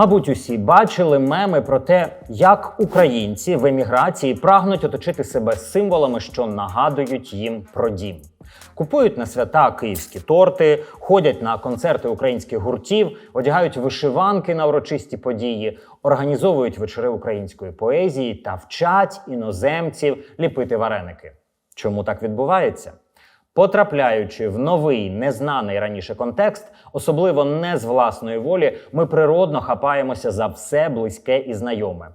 Мабуть, усі бачили меми про те, як українці в еміграції прагнуть оточити себе символами, що нагадують їм про дім. Купують на свята київські торти, ходять на концерти українських гуртів, одягають вишиванки на урочисті події, організовують вечори української поезії та вчать іноземців ліпити вареники. Чому так відбувається? Потрапляючи в новий незнаний раніше контекст, особливо не з власної волі, ми природно хапаємося за все близьке і знайоме.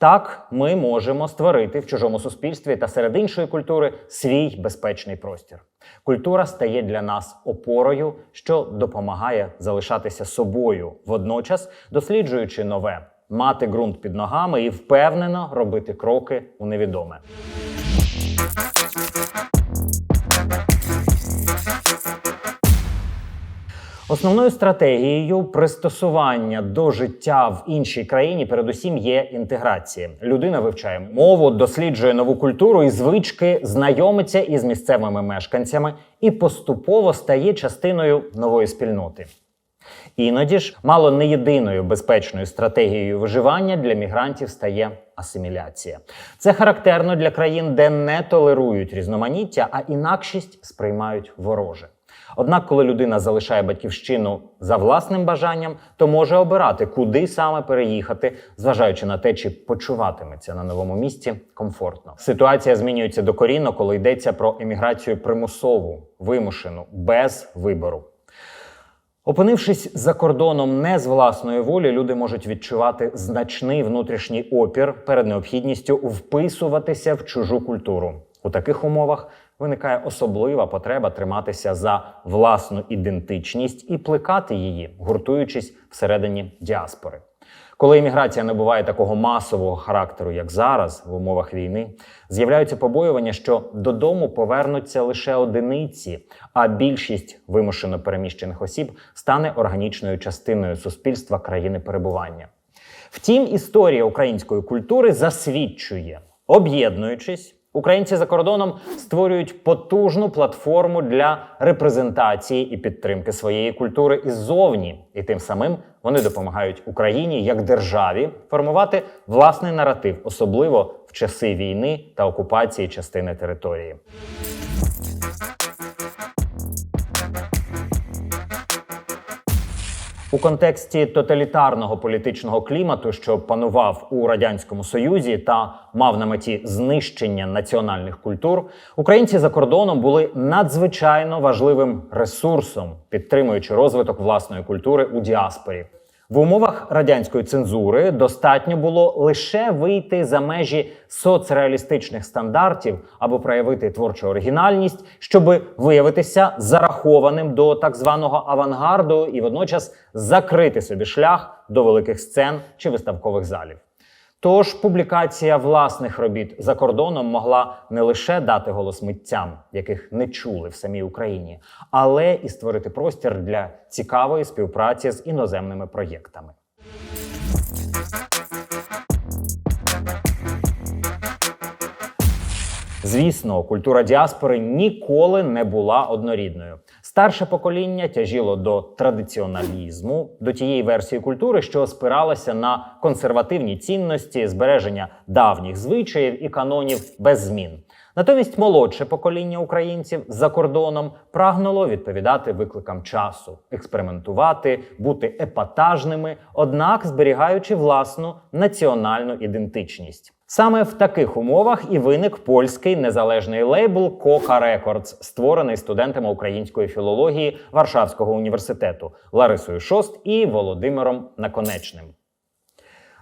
Так, ми можемо створити в чужому суспільстві та серед іншої культури свій безпечний простір. Культура стає для нас опорою, що допомагає залишатися собою, водночас досліджуючи нове, мати ґрунт під ногами і впевнено робити кроки у невідоме. Основною стратегією пристосування до життя в іншій країні, передусім, є інтеграція. Людина вивчає мову, досліджує нову культуру і звички, знайомиться із місцевими мешканцями і поступово стає частиною нової спільноти. Іноді ж мало не єдиною безпечною стратегією виживання для мігрантів стає асиміляція. Це характерно для країн, де не толерують різноманіття, а інакшість сприймають вороже. Однак, коли людина залишає батьківщину за власним бажанням, то може обирати, куди саме переїхати, зважаючи на те, чи почуватиметься на новому місці комфортно. Ситуація змінюється докорінно, коли йдеться про еміграцію примусову, вимушену, без вибору. Опинившись за кордоном не з власної волі, люди можуть відчувати значний внутрішній опір перед необхідністю вписуватися в чужу культуру. У таких умовах виникає особлива потреба триматися за власну ідентичність і плекати її, гуртуючись всередині діаспори. Коли імміграція набуває такого масового характеру, як зараз, в умовах війни, з'являються побоювання, що додому повернуться лише одиниці, а більшість вимушено переміщених осіб стане органічною частиною суспільства країни перебування. Втім, історія української культури засвідчує, об'єднуючись. Українці за кордоном створюють потужну платформу для репрезентації і підтримки своєї культури іззовні, і тим самим вони допомагають Україні як державі формувати власний наратив, особливо в часи війни та окупації частини території. У контексті тоталітарного політичного клімату, що панував у радянському союзі та мав на меті знищення національних культур, українці за кордоном були надзвичайно важливим ресурсом, підтримуючи розвиток власної культури у діаспорі. В умовах радянської цензури достатньо було лише вийти за межі соцреалістичних стандартів або проявити творчу оригінальність, щоб виявитися зарахованим до так званого авангарду і водночас закрити собі шлях до великих сцен чи виставкових залів. Тож публікація власних робіт за кордоном могла не лише дати голос митцям, яких не чули в самій Україні, але і створити простір для цікавої співпраці з іноземними проєктами. Звісно, культура діаспори ніколи не була однорідною. Старше покоління тяжіло до традиціоналізму, до тієї версії культури, що спиралася на консервативні цінності, збереження давніх звичаїв і канонів без змін. Натомість молодше покоління українців за кордоном прагнуло відповідати викликам часу, експериментувати, бути епатажними, однак зберігаючи власну національну ідентичність. Саме в таких умовах і виник польський незалежний лейбл Кока Records, створений студентами української філології Варшавського університету Ларисою Шост і Володимиром Наконечним.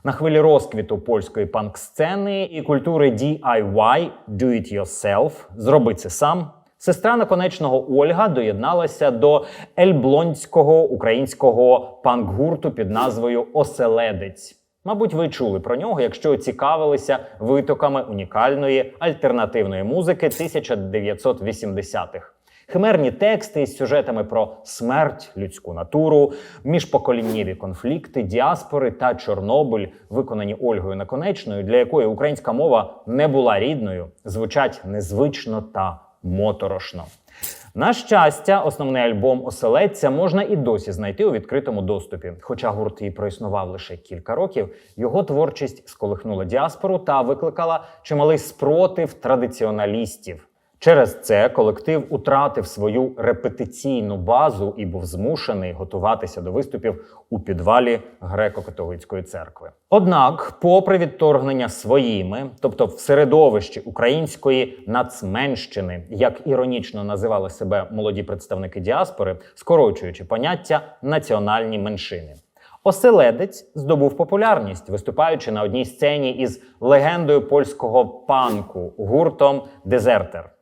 На хвилі розквіту польської панк-сцени і культури DIY – Do It Yourself – зроби це сам. Сестра наконечного Ольга доєдналася до ельблонського українського панк-гурту під назвою Оселедець. Мабуть, ви чули про нього, якщо цікавилися витоками унікальної альтернативної музики 1980-х. Химерні тексти із сюжетами про смерть, людську натуру, міжпоколіннєві конфлікти, діаспори та Чорнобиль, виконані Ольгою Наконечною, для якої українська мова не була рідною, звучать незвично та моторошно. На щастя, основний альбом оселедця можна і досі знайти у відкритому доступі. Хоча гурт і проіснував лише кілька років, його творчість сколихнула діаспору та викликала чималий спротив традиціоналістів. Через це колектив утратив свою репетиційну базу і був змушений готуватися до виступів у підвалі греко-католицької церкви. Однак, попри відторгнення своїми, тобто в середовищі української нацменщини, як іронічно називали себе молоді представники діаспори, скорочуючи поняття національні меншини. Оселедець здобув популярність, виступаючи на одній сцені із легендою польського панку гуртом Дезертер.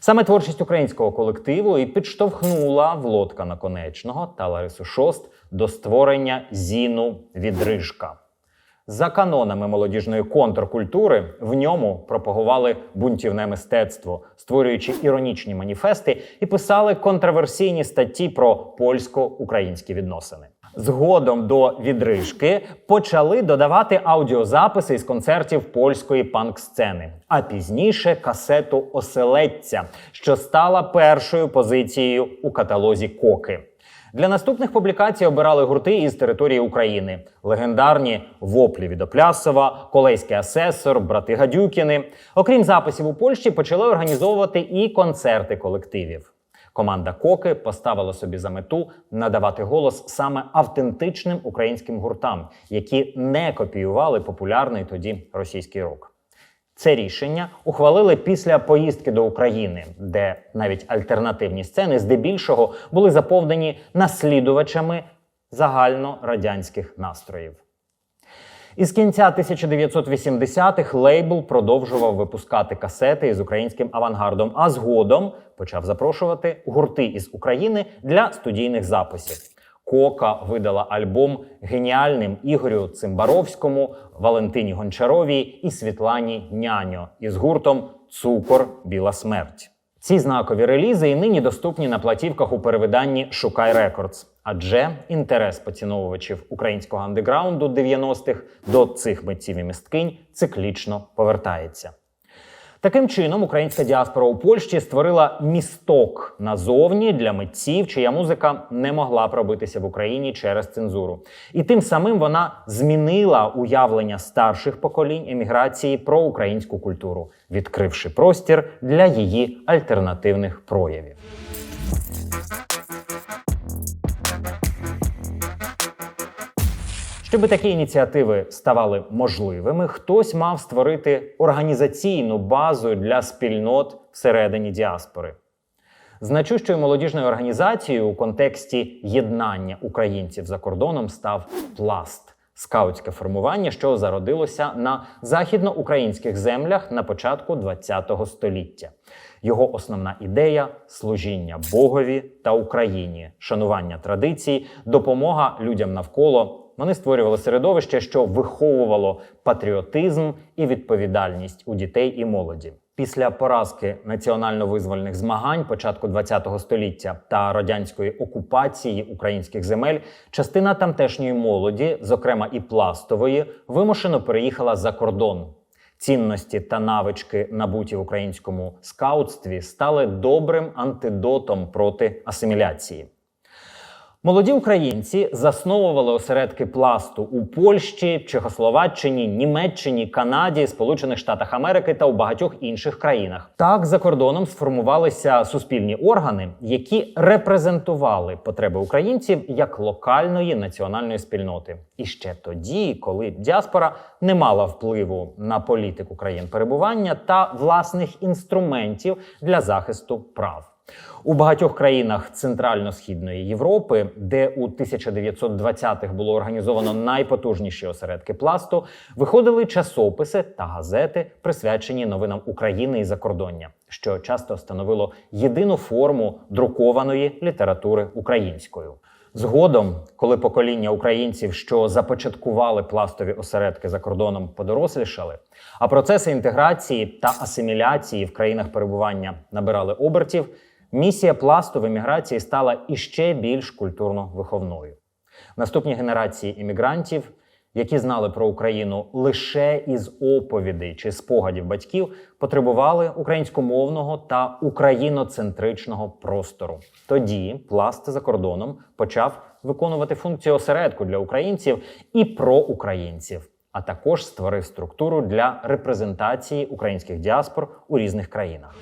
Саме творчість українського колективу і підштовхнула Влодка Наконечного та Ларису Шост до створення зіну відрижка. За канонами молодіжної контркультури в ньому пропагували бунтівне мистецтво, створюючи іронічні маніфести і писали контроверсійні статті про польсько-українські відносини. Згодом до відрижки почали додавати аудіозаписи із концертів польської панк-сцени, а пізніше касету Оселедця, що стала першою позицією у каталозі Коки. Для наступних публікацій обирали гурти із території України: легендарні воплі від Оплясова, Колейський асесор, брати Гадюкіни. Окрім записів у Польщі, почали організовувати і концерти колективів. Команда Коки поставила собі за мету надавати голос саме автентичним українським гуртам, які не копіювали популярний тоді російський рок. Це рішення ухвалили після поїздки до України, де навіть альтернативні сцени здебільшого були заповнені наслідувачами загальнорадянських настроїв. Із кінця 1980-х лейбл продовжував випускати касети із українським авангардом, а згодом почав запрошувати гурти із України для студійних записів. Кока видала альбом геніальним Ігорю Цимбаровському, Валентині Гончаровій і Світлані Няньо із гуртом Цукор Біла смерть. Ці знакові релізи і нині доступні на платівках у перевиданні Шукай Рекордс. Адже інтерес поціновувачів українського андеграунду 90-х до цих митців і місткинь циклічно повертається. Таким чином, українська діаспора у Польщі створила місток назовні для митців, чия музика не могла пробитися в Україні через цензуру. І тим самим вона змінила уявлення старших поколінь еміграції про українську культуру, відкривши простір для її альтернативних проявів. Щоб такі ініціативи ставали можливими, хтось мав створити організаційну базу для спільнот всередині діаспори. Значущою молодіжною організацією у контексті єднання українців за кордоном став пласт скаутське формування, що зародилося на західноукраїнських землях на початку ХХ століття. Його основна ідея служіння Богові та Україні, шанування традицій, допомога людям навколо. Вони створювали середовище, що виховувало патріотизм і відповідальність у дітей і молоді. Після поразки національно-визвольних змагань початку ХХ століття та радянської окупації українських земель частина тамтешньої молоді, зокрема і пластової, вимушено переїхала за кордон. Цінності та навички, набуті в українському скаутстві, стали добрим антидотом проти асиміляції. Молоді українці засновували осередки пласту у Польщі, Чехословаччині, Німеччині, Канаді, Сполучених Штатах Америки та у багатьох інших країнах. Так за кордоном сформувалися суспільні органи, які репрезентували потреби українців як локальної національної спільноти. І ще тоді, коли діаспора не мала впливу на політику країн перебування та власних інструментів для захисту прав. У багатьох країнах Центрально-східної Європи, де у 1920-х було організовано найпотужніші осередки пласту, виходили часописи та газети, присвячені новинам України і закордоння, що часто становило єдину форму друкованої літератури українською. Згодом, коли покоління українців, що започаткували пластові осередки за кордоном, подорослішали, а процеси інтеграції та асиміляції в країнах перебування набирали обертів, місія пласту в еміграції стала іще більш культурно виховною. Наступні генерації іммігрантів які знали про Україну лише із оповідей чи спогадів батьків, потребували українськомовного та україноцентричного простору. Тоді пласт за кордоном почав виконувати функцію осередку для українців і про українців, а також створив структуру для репрезентації українських діаспор у різних країнах.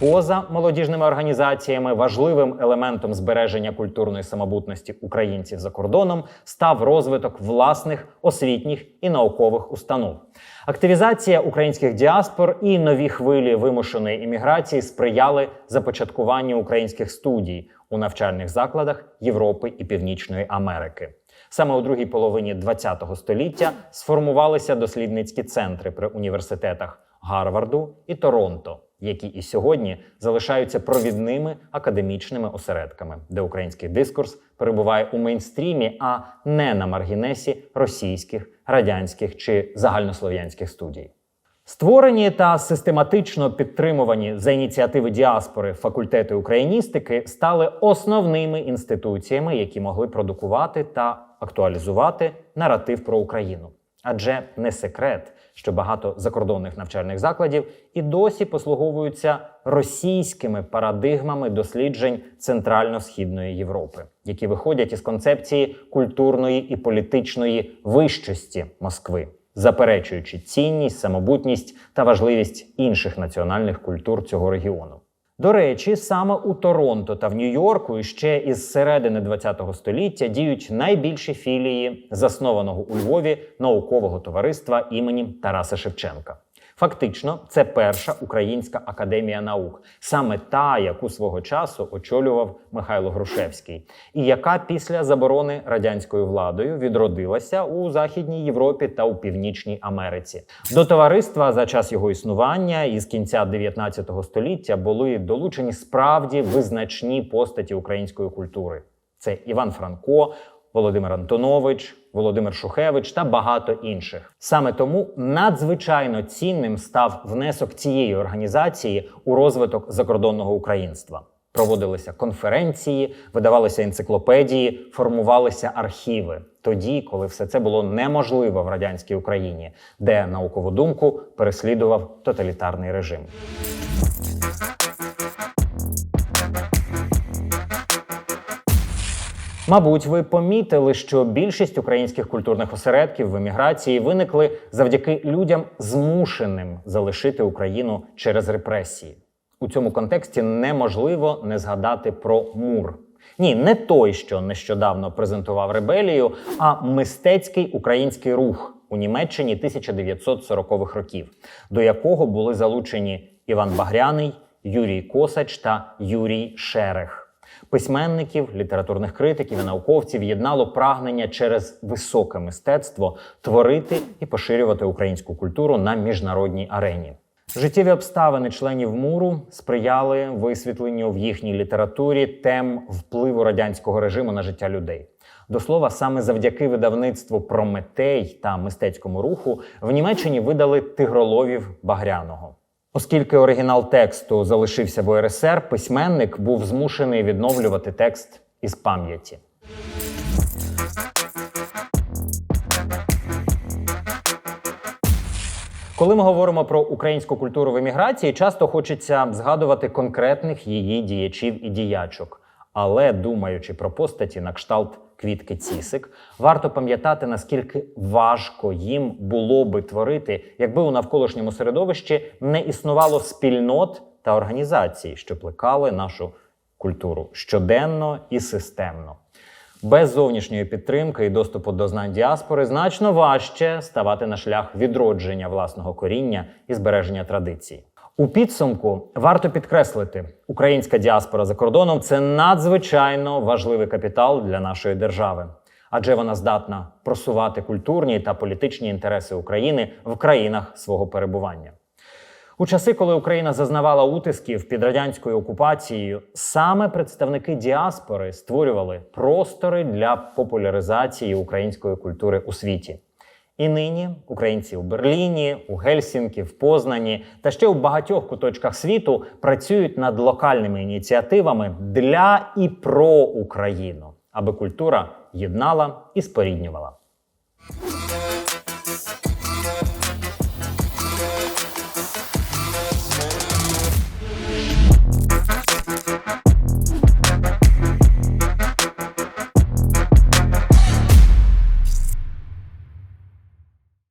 Поза молодіжними організаціями важливим елементом збереження культурної самобутності українців за кордоном став розвиток власних освітніх і наукових установ. Активізація українських діаспор і нові хвилі вимушеної імміграції сприяли започаткуванню українських студій у навчальних закладах Європи і Північної Америки. Саме у другій половині ХХ століття сформувалися дослідницькі центри при університетах Гарварду і Торонто, які і сьогодні залишаються провідними академічними осередками, де український дискурс перебуває у мейнстрімі, а не на маргінесі російських, радянських чи загальнослов'янських студій. Створені та систематично підтримувані за ініціативи діаспори факультети україністики стали основними інституціями, які могли продукувати та актуалізувати наратив про Україну. Адже не секрет, що багато закордонних навчальних закладів і досі послуговуються російськими парадигмами досліджень Центрально-східної Європи, які виходять із концепції культурної і політичної вищості Москви, заперечуючи цінність, самобутність та важливість інших національних культур цього регіону. До речі, саме у Торонто та в Нью-Йорку ще із середини ХХ століття діють найбільші філії заснованого у Львові наукового товариства імені Тараса Шевченка. Фактично, це перша українська академія наук, саме та, яку свого часу очолював Михайло Грушевський, і яка після заборони радянською владою відродилася у Західній Європі та у Північній Америці. До товариства за час його існування із кінця 19 століття були долучені справді визначні постаті української культури. Це Іван Франко, Володимир Антонович, Володимир Шухевич та багато інших. Саме тому надзвичайно цінним став внесок цієї організації у розвиток закордонного українства. Проводилися конференції, видавалися енциклопедії, формувалися архіви. Тоді, коли все це було неможливо в радянській Україні, де наукову думку переслідував тоталітарний режим. Мабуть, ви помітили, що більшість українських культурних осередків в еміграції виникли завдяки людям, змушеним залишити Україну через репресії. У цьому контексті неможливо не згадати про мур. Ні, не той, що нещодавно презентував ребелію, а мистецький український рух у Німеччині 1940-х років, до якого були залучені Іван Багряний, Юрій Косач та Юрій Шерех. Письменників, літературних критиків і науковців єднало прагнення через високе мистецтво творити і поширювати українську культуру на міжнародній арені. Життєві обставини членів муру сприяли висвітленню в їхній літературі тем впливу радянського режиму на життя людей. До слова, саме завдяки видавництву Прометей та мистецькому руху в Німеччині видали тигроловів Багряного. Оскільки оригінал тексту залишився в УРСР, письменник був змушений відновлювати текст із пам'яті. Коли ми говоримо про українську культуру в еміграції, часто хочеться згадувати конкретних її діячів і діячок. Але думаючи про постаті на кшталт квітки Цісик, варто пам'ятати, наскільки важко їм було би творити, якби у навколишньому середовищі не існувало спільнот та організацій, що плекали нашу культуру щоденно і системно. Без зовнішньої підтримки і доступу до знань діаспори значно важче ставати на шлях відродження власного коріння і збереження традицій. У підсумку варто підкреслити, українська діаспора за кордоном це надзвичайно важливий капітал для нашої держави, адже вона здатна просувати культурні та політичні інтереси України в країнах свого перебування. У часи, коли Україна зазнавала утисків під радянською окупацією, саме представники діаспори створювали простори для популяризації української культури у світі. І нині українці у Берліні, у Гельсінкі, в Познані та ще у багатьох куточках світу працюють над локальними ініціативами для і про Україну, аби культура єднала і споріднювала.